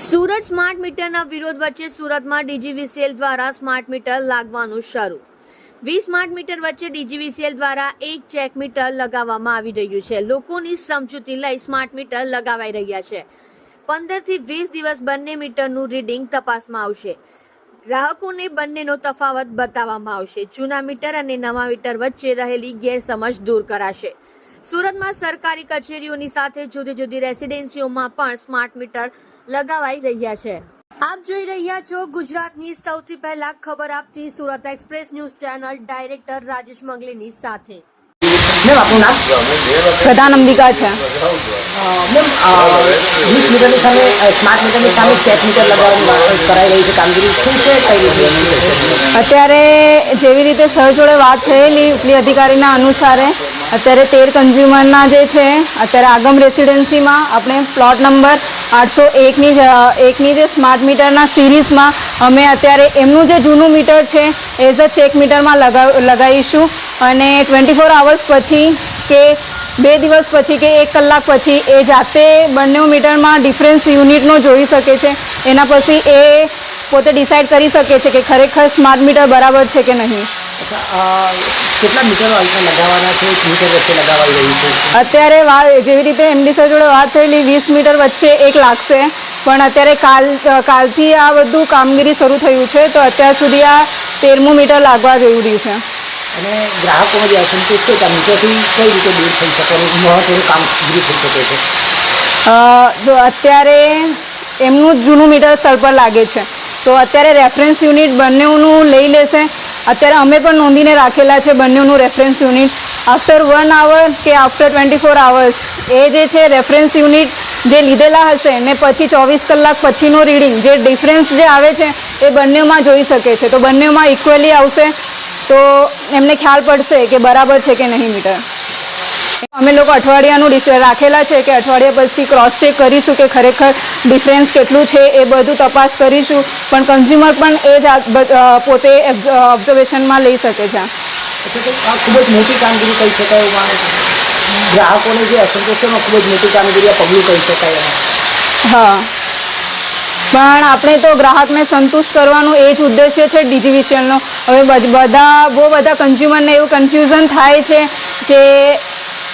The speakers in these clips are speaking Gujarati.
સુરત સ્માર્ટ મીટરના વિરોધ વચ્ચે સુરતમાં ડીજીવીસીએલ દ્વારા સ્માર્ટ મીટર લાગવાનું શરૂ. વીસ સ્માર્ટ મીટર વચ્ચે ડીજીવીસીએલ દ્વારા એક ચેક મીટર લગાવવામાં આવી રહ્યું છે. લોકોની સમજૂતી લઈ સ્માર્ટ મીટર લગાવાઈ રહ્યા છે. પંદરથી વીસ દિવસ બંને મીટરનું રીડિંગ તપાસમાં આવશે. ગ્રાહકોને બંનેનો તફાવત બતાવવામાં આવશે. જૂના મીટર અને નવા મીટર વચ્ચે રહેલી ગેરસમજ દૂર કરાશે. સુરતમાં સરકારી કચેરીઓની સાથે જુદી જુદી રેસિડેન્સીઓમાં પણ સ્માર્ટ મીટર લગાવાઈ રહ્યા છે. આપ જોઈ રહ્યા છો ગુજરાતની સૌથી પહેલા ખબર આપતી Surat express news channel director Rajesh મંગલીની સાથે. પ્રધાન અંબિકા છે. અત્યારે જેવી રીતે સર જોડે વાત થયેલી ઉપલી અધિકારીના અનુસારે, અત્યારે તેર કન્ઝ્યુમરના જે છે, અત્યારે આગમ રેસિડેન્સીમાં આપણે પ્લોટ નંબર આઠસો એકની એકની જે સ્માર્ટ મીટરના સિરીઝમાં અમે અત્યારે એમનું જે જૂનું મીટર છે એઝ અ ચેક મીટરમાં લગાવ, લગાવીશું. અને ટ્વેન્ટી ફોર આવર્સ પછી કે બે દિવસ પછી કે એક કલાક પછી એ જાતે બંને મીટરમાં ડિફરન્સ યુનિટનો જોઈ શકે છે. એના પછી એ પોતે ડિસાઇડ કરી શકે છે કે ખરેખર સ્માર્ટ મીટર બરાબર છે કે નહીં. કેટલા મીટરો લગાવવાના છે? મીટર વચ્ચે લગાવાઈ રહ્યું છે. અત્યારે જેવી રીતે એમડી સર જોડે વાત થયેલી વીસ મીટર વચ્ચે એક લાગશે પણ અત્યારે કાલ કાલથી આ બધું કામગીરી શરૂ થયું છે તો અત્યાર સુધી આ તેરમું મીટર લાગવા જરૂરી રહ્યું છે. અને ગ્રાહકોમાં જે અસંતોષ છે ત્યાં નીચેથી કઈ રીતે દૂર થઈ શકે મહત્વનું કામ પૂરું થઈ શકે છે? જો અત્યારે એમનું જ જૂનું મીટર સ્થળ પર લાગે છે. તો અત્યારે રેફરન્સ યુનિટ બંનેનું લઈ લેશે. અત્યારે અમે પણ નોંધીને રાખેલા છે બંનેનું reference unit. After one hour કે આફ્ટર ટ્વેન્ટી ફોર આવર્સ એ જે છે રેફરન્સ યુનિટ જે લીધેલા હશે ને પછી ચોવીસ કલાક પછીનું રીડિંગ, જે ડિફરન્સ જે આવે છે એ બંનેમાં જોઈ શકે છે. તો બંનેમાં ઇક્વલી આવશે. તો એમને ખ્યાલ પડશે કે બરાબર છે કે નહીં મીટર. અમે લોકો અઠવાડિયાનું રાખેલા છે કે અઠવાડિયા પછી ક્રોસ ચેક કરીશું કે ખરેખર ડિફરન્સ કેટલું છે એ બધું તપાસ કરીશું પણ કન્ઝ્યુમર પણ એ જ પોતે ઓબ્ઝર્વેશનમાં લઈ શકે છે. આ ખૂબ જ મોટી કામગીરી કહી શકાય એવું માને છું. ગ્રાહકોને જે અસંતોષ છે ખૂબ જ મોટી કામગીરી આ પગલું કહી શકાય હા. પણ આપણે તો ગ્રાહકને સંતુષ્ટ કરવાનું એ જ ઉદ્દેશ્ય છે ડીજીવીસીએલનો હવે બધા બહુ બધા કન્ઝ્યુમરને એવું કન્ફ્યુઝન થાય છે કે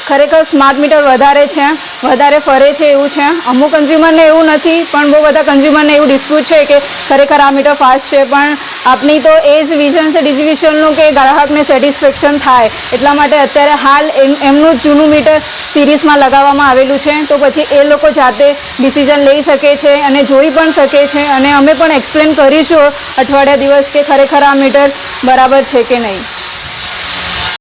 ખરેખર સ્માર્ટ મીટર વધારે છે, વધારે ફરે છે એવું છે. અમુક કન્ઝ્યુમરને એવું નથી, પણ બહુ બધા કન્ઝ્યુમરને એવું ડિસ્પ્યુટ છે કે ખરેખર આ મીટર ફાસ્ટ છે. પણ આપની તો એ જ વિઝન છે ડિસ્ટ્રીબ્યુશનનું કે ગ્રાહકને સેટિસ્ફેક્શન થાય. એટલા માટે અત્યારે હાલ એમ- એમનું જૂનું મીટર સિરીઝમાં લગાવવામાં આવેલું છે. તો પછી એ લોકો જાતે ડિસિઝન લઈ શકે છે અને જોઈ પણ શકે છે. અને અમે પણ એક્સપ્લેન કરીશું અઠવાડિયા દિવસ કે ખરેખર આ મીટર બરાબર છે કે નહીં.